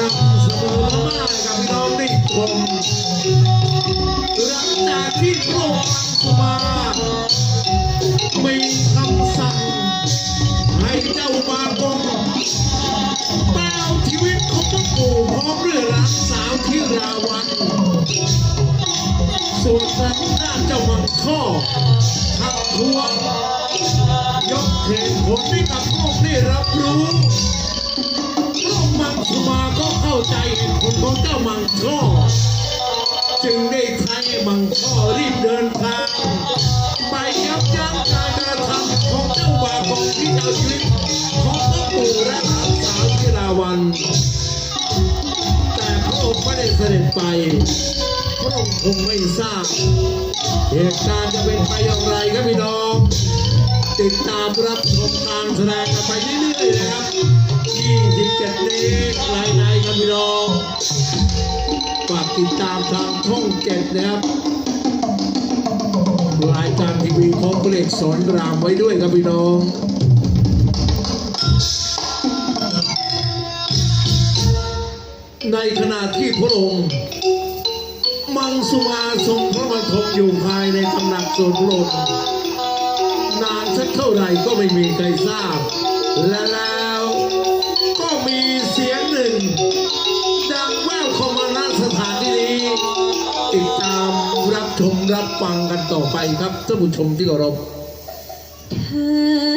รับสมอมากับพี่น้องนิคมหลังจากที่พระองค์สุมามีคำสั่ง ให้เจ้าบากงมาเอาชีวิตของพ่อปู่พร้อมด้วยหลานสาวที่ราวันส่วนทางด้านเจ้ามังท่อทักทวงยกเหตุผลให้กับโลกได้รับรู้ วกมังสุมาก็เข้าใจเหตุผลของเจ้ามังท่อจึงได้ใช้มังท่อรีบเดินทาง ไปยับยั้งการกระทำของเจ้าบาบงที่เอาชีวิตของพ่อปู่และหลานสาวที่ราวัน แต่พระองค์ไม่ได้เสด็จไปพระองค์คงไม่ทราบเหตุการณ์จะเป็นไปอย่างไรครับพี่น้องติดตาม นะครับรายการทีวีของเปลกสอนรามไว้ด้วยครับพี่น้องในขณะที่พระองค์ มังสุมาทรงพระบรรทมอยู่ภายในตำหนักส่วนพระองค์นานสักเท่าไหร่ก็ไม่มีใครทราบและแล้ว รับฟังกันต่อไปครับท่านผู้ชมที่เคารพเธอ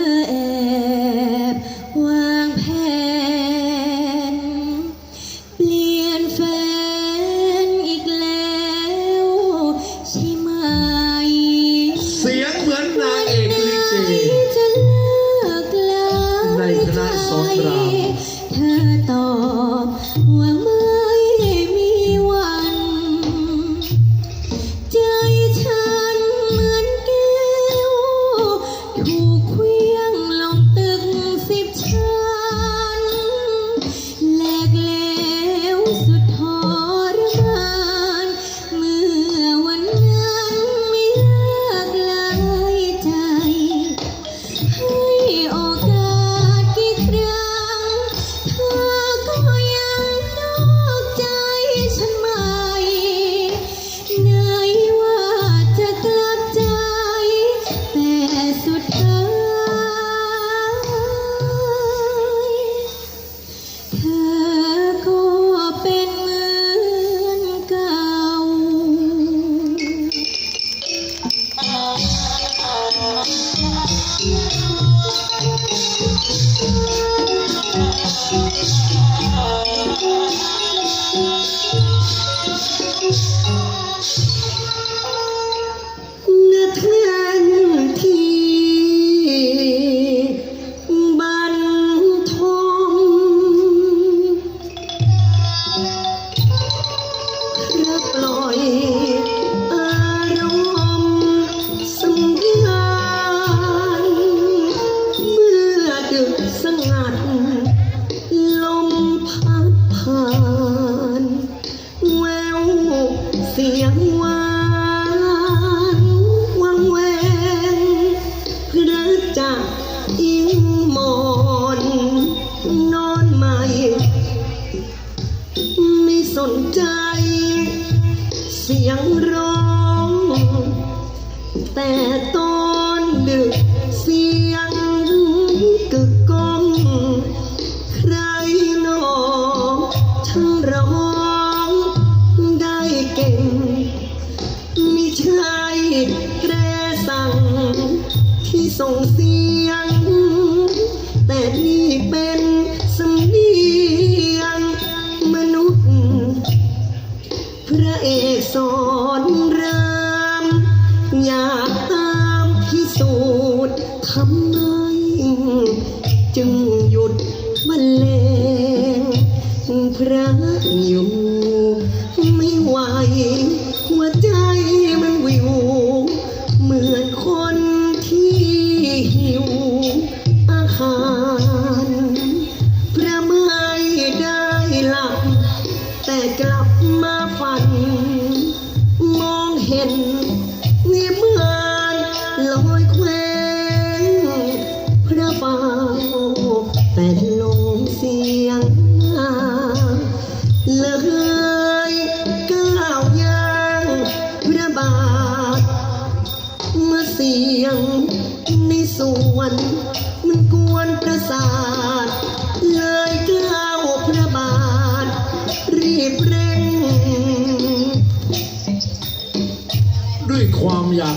hidden.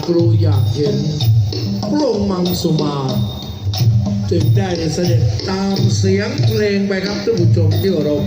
ครูอยากเห็นพระองค์มังสุมา จึงได้เสด็จตามเสียงเพลงไปครับท่านผู้ชมที่เคารพ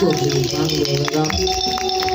就是你发明的文章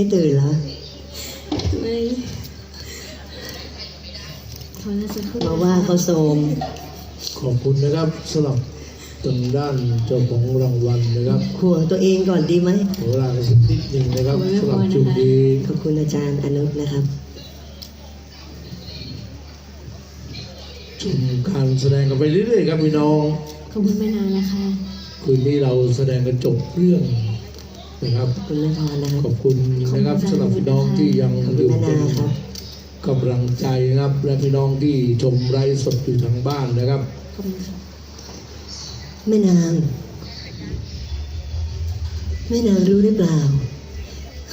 ไม่ตื่นเหรอไม่ขอสักครู่มาว่าเขาโสมขอบคุณนะครับสำหรับทางด้านเจ้าของรางวัลนะครับหัวตัวเองก่อนดีไหมขอเวลาสักนิดหนึ่งนะครับสำหรับจุดนี้ขอบคุณอาจารย์อนุนะครับ ชมการแสดงกันไปเรื่อยๆครับพี่น้อง ขอบคุณแม่นานนะคะคืนนี้เราแสดงกันจบเรื่อง นะครับขอบคุณแม่พรนะครับ ขอบคุณนะครับสำหรับพี่น้องที่ยังขอบอคุณยู่แม่เป็นานครับกำลังใจนะครับ และพี่น้องที่ชมไลฟ์สดอยู่ทางบ้านนะครับขอบคุณค่ะแม่นางแม่นางรู้หรือเปล่า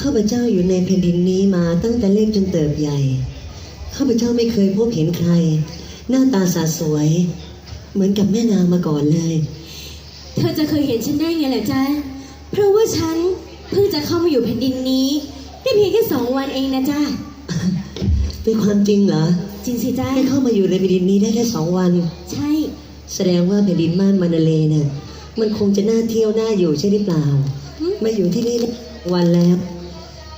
ข้าพเจ้าอยู่ในแผ่นดินนี้มาตั้งแต่เล็กจนเติบใหญ่ข้าพเจ้าไม่เคยพบเห็นใคร หน้าตาสาสวย เหมือนกับแม่นางมาก่อนเลย เธอจะเคยเห็นฉันได้ไงล่ะจ๊ะ เพราะว่าฉัน เพิ่งจะเข้ามาอยู่แผ่นดินนี้ ได้เพียงแค่สองวันเองนะจ๊ะเป็นความจริงเหรอ จริงสิจ๊ะให้เข้ามาอยู่ในแผ่นดินนี้ได้แค่สองวัน ใช่ แสดงว่าแผ่นดินม่านมานาเลเนี่ยมันคงจะน่าเที่ยวน่าอยู่ใช่หรือเปล่าหึมาอยู่ที่นี่ได้วันแล้ว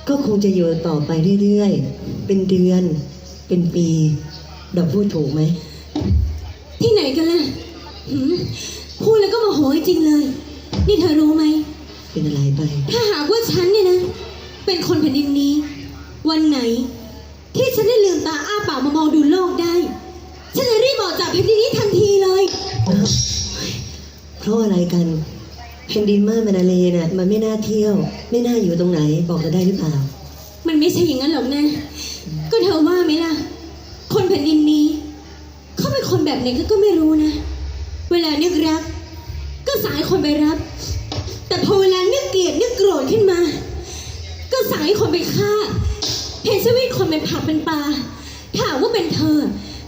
ก็คงจะอยู่ต่อไปเรื่อยๆ เป็นเดือน เป็นปี ดอกพูดถูกไหม ที่ไหนกันล่ะหืมพูดแล้วก็โมาโหจริงเลย นี่เธอรู้ไหม เป็นอะไรไป ถ้าหากว่าฉันเนี่ยนะ เป็นคนแผ่นดินนี้ วันไหน ที่ฉันได้ลืมตาอ้าปากมามองดูโลกได้ ฉันจะรีบออกจากแผ่นดินนี้ทันทีเลยเพราะอะไรกันแผ่นดินม่านมานาเลน่ะมันไม่น่าเที่ยว ไม่น่าอยู่ตรงไหนบอกเราได้หรือเปล่า มันไม่ใช่อย่างนั้นหรอกนะก็เธอว่าไหมล่ะ คนแผ่นดินนี้เขาเป็นคนแบบไหนก็ก็ไม่รู้นะ เวลานึกรัก ก็สายคนไปรับ แต่พอเวลานึกเกลียดนึกโกรธขึ้นมา ก็สายคนไปฆ่า เห็นชีวิตคนเป็นผักเป็นปลาถ้าหากว่าเป็นเธอ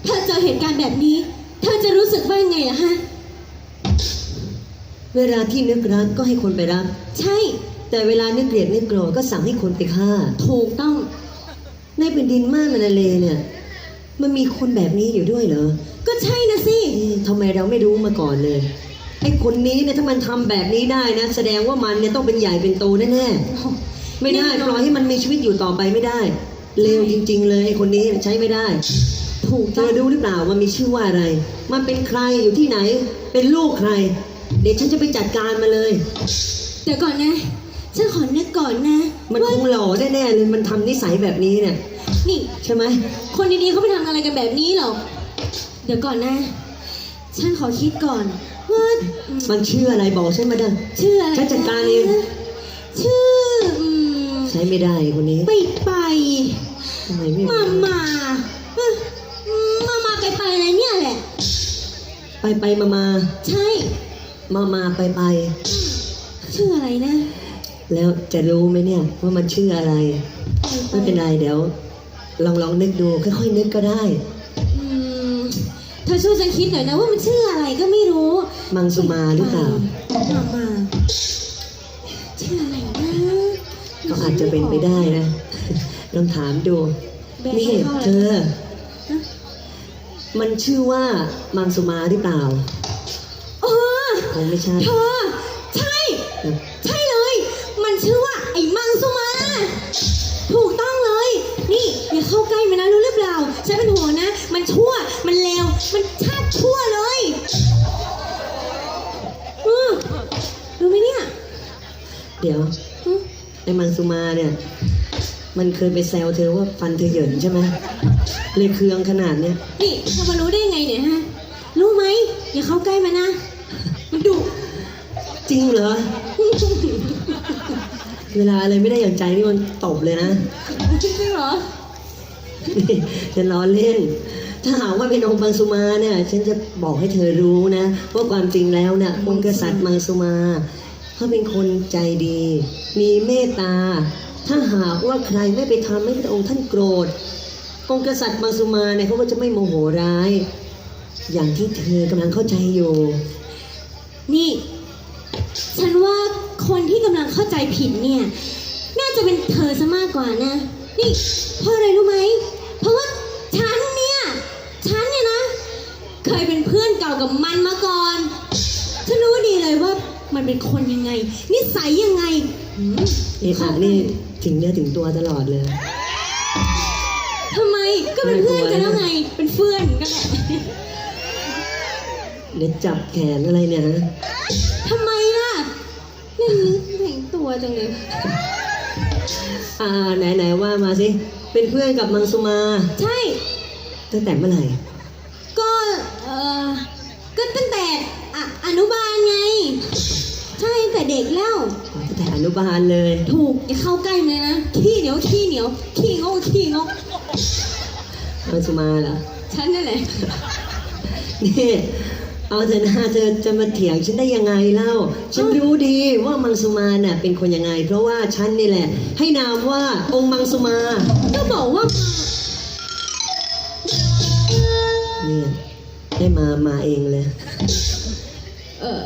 เธอเจอเหตุการณ์แบบนี้ เธอจะรู้สึกว่ายังไงล่ะฮะ เวลาที่นึกรักก็ให้คนไปรัก ใช่ แต่เวลานึกเกลียดนึกโกรธก็สั่งให้คนไปฆ่า ถูกต้อง ในแผ่นดินม่านมานาเลเนี่ย มันมีคนแบบนี้อยู่ด้วยเหรอ ก็ใช่นะสิ เอ๊ะทำไมเราไม่รู้มาก่อนเลย ไอ้คนนี้เนี่ยถ้ามันทำแบบนี้ได้นะ แสดงว่ามันเนี่ยต้องเป็นใหญ่เป็นโตแน่ๆไม่ได้แน่นอนปล่อยให้มันมีชีวิตอยู่ต่อไปไม่ได้เลวจริง ๆ เลยไอ้คนนี้ใช้ไม่ได้ ถูกเธต้องอรู้หรือเปล่ามันมีชื่อว่าอะไร มันเป็นใครอยู่ที่ไหน เป็นลูกใคร เดี๋ยวฉันจะไปจัดการมาเลย เดี๋ยวก่อนนะ ฉันขอนึกก่อนนะมันว่าคงหล่อแน่ๆเลยมันทำนิสัยแบบนี้เนี่ยนี่ ใช่ไหมคนดีๆเขาไปทำอะไรกันแบบนี้หรอ เดี๋ยวก่อนนะ ฉันขอคิดก่อนว่าอื มมันชื่ออะไรบอกฉันมาเด้อชื่ออะไรฉันจัดการเองชื่ออืมใช้ไม่ได้คนนี้ ไปไปทำไมไม่มามาเอ้ยมามาไปไปอะไรเนี่ยแหละ ไปไปมามาใช่ มามาไปไป ชื่ออะไรนะแล้วจะรู้ไหมเนี่ยว่ามันชื่ออะไร ไม่เป็นไรเดี๋ยว ลองลองนึกดูค่อยๆนึกก็ได้อืม เธอช่วยฉันคิดหน่อยนะว่ามันชื่ออะไรก็ไม่รู้ มังสุมาหรือเปล่า มามาชื่ออะไรนะก็อาจจะเป็นไปได้นะลองถามดูแบกนี่ให้ขาเธอฮะมันชื่อว่ามังสุมาหรือเปล่าเออคงไม่ใช่ เธอ ใช่ ใช่เลย มันชื่อว่าไอ้มังสุมา ถูกต้อง เลยนี่อย่าเข้าใกล้มันนะรู้หรือเปล่าฉันเป็นห่วงนะ มันชั่วมันเลวมันชาติชั่วเลยเออรู้ไหมเนี่ยเดี๋ยวอืมไอ้มังสุมาเนี่ย มันเคยไปแซวเธอว่าฟันเธอเหยินใช่ไหมเลยเคืองขนาดเนี้ยนี่เธอมารู้ได้ยังไงเนี่ยฮะ รู้ไหมอย่าเข้าใกล้มันนะ มันดุ จริงเหรอ เวลาอะไรไม่ได้อย่างใจนี่มันตบเลยนะ จริงเหรอ นี่ฉันล้อเล่น ถ้าหากว่าเป็นองค์มังสุมาเนี่ย ฉันจะบอกให้เธอรู้นะว่าความจริงแล้วเนี่ยองค์กษัตริย์มังสุมาเขาเป็นคนใจดี มีเมตตา ถ้าหากว่าใครไม่ไปทำให้พระองค์ท่านโกรธ องค์กษัตริย์มังสุมาเนี่ยเขาก็จะไม่โมโหร้าย อย่างที่เธอกำลังเข้าใจอยู่ นี่ ฉันว่าคนที่กำลังเข้าใจผิดเนี่ย น่าจะเป็นเธอซะมากกว่านะ นี่เพราะอะไรรู้ไหม เพราะว่าฉันเนี่ย ฉันเนี่ยนะ เคยเป็นเพื่อนเก่ากับมันมาก่อน ฉันรู้ดีเลยว่ามันเป็นคนยังไง นิสัยยังไงหืมเอะอะนี่ถึงเนื้อถึงตัวตลอดเลย ทำไมก็เป็นเพื่อนกันแล้วไง เป็นเพื่อนกันแหละเดี๋ยวจับแขนอะไรเนี่ยฮะทำไมล่ะนี่นึกแต่งตัวจังเลย อ่าไหนไหนๆว่ามาสิ เป็นเพื่อนกับมังสุมาใช่ ตั้งแต่เมื่อไหร่ ก็เออก็ตั้งแต่อะอนุบาลไง ใช่ตั้งแต่เด็กแล้ว ตั้งแต่อนุบาลเลย ถูกอย่าเข้าใกล้มันเลยนะ ขี้เหนียวขี้เหนียว ขี้งกขี้งกมังสุมาเหรอ ฉันนั่นแหละ นี่ เอาเถอะนะเธอจะมาเถียงฉันได้ยังไงเล่า ฉันรู้ดีว่ามังสุมาน่ะเป็นคนยังไง เพราะว่าฉันนี่แหละ ให้นามว่าองค์มังสุมาก็บอกว่าเนี่ยได้มามาเองเลย เออ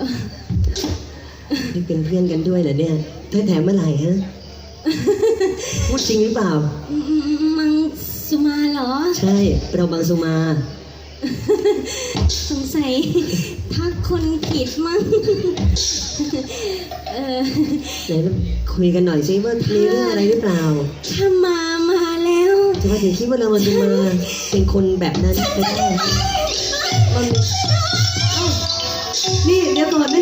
นี่เป็นเพื่อนกันด้วยเหรอเนี่ยเธอแถมเมื่อไหร่ฮะพูดจริงหรือเปล่า มังสุมาเหรอ ใช่ เรามังสุมา สงสัยทักคนผิดมั้ง เออไหนคุยกันหน่อยสิว่ามีเรื่องอะไรหรือเปล่าถ้ามามาแล้วจะมาถึงคิดว่าเรามันจะมาเป็นคนแบบนั้นไม่ได้มันเอ้านี่เดี๋ยวก่อนไม่